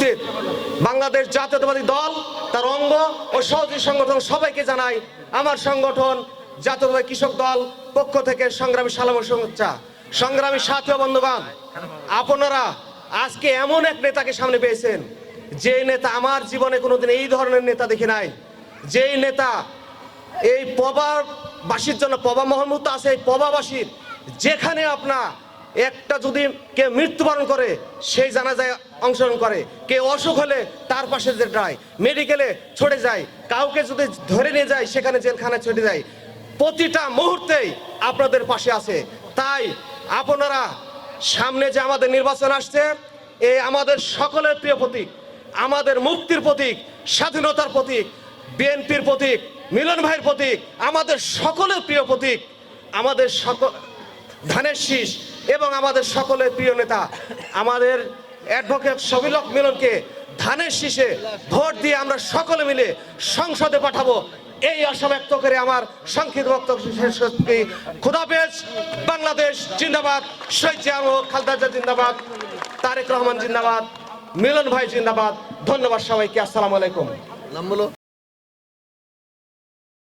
উপস্থিত। বাংলাদেশ জাতীয়তাবাদী দল, তার অঙ্গ ও সহযোগী সংগঠন সবাইকে জানাই আমার সংগঠন জাতীয়তাবাদী কৃষক দল পক্ষ থেকে সংগ্রামী সালাম শুভেচ্ছা। সংগ্রামী সাথী ও বন্ধুবান আপনারা আজকে এমন এক নেতাকে সামনে পেয়েছেন যে নেতা আমার জীবনে কোনোদিন এই ধরনের নেতা দেখি নাই। যেই নেতা এই পবাবাসীর জন্য পবা মহম্মদ আছে, এই পবাবাসীর যেখানে আপনার একটা যদি কে মৃত্যুবরণ করে, সেই জানাজায় অংশগ্রহণ করে। কে অসুখ হলে তার পাশে যে যায়, মেডিকেলে ছড়ে যায়, কাউকে যদি ধরে নিয়ে যায়, সেখানে জেলখানায় ছড়ে যায়। প্রতিটা মুহূর্তেই আপনাদের পাশে আছে। তাই আপনারা সামনে যে আমাদের নির্বাচন আসছে এই আমাদের সকলের প্রিয় প্রতীক, আমাদের মুক্তির প্রতীক, স্বাধীনতার প্রতীক, বিএনপির প্রতীক, মিলন ভাইয়ের প্রতীক, আমাদের সকলের প্রিয় প্রতীক, আমাদের সকল ধানের শীষ এবং আমাদের সকলের প্রিয় নেতা, আমাদের অ্যাডভোকেট সবিলক মিলনকে ধানের শীষে ভোট দিয়ে আমরা সকলে মিলে সংসদে পাঠাবো। এই আশা ব্যক্ত করে আমার সংক্ষিপ্ত বক্তব্য শেষ করছি। খুদাফেজ বাংলাদেশ জিন্দাবাদ, শহীদ জিয়া খালদা জিয়া জিন্দাবাদ, তারেক রহমান জিন্দাবাদ, মিলন ভাই জিন্দাবাদ। ধন্যবাদ সবাইকে, আসসালামু আলাইকুম।